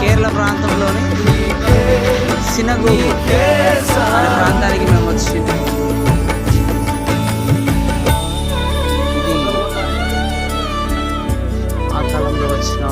కేరళ ప్రాంతంలోని సినగోగు అనే ప్రాంతానికి మేము వచ్చింది ఇది ఆ కాలంలో వచ్చిన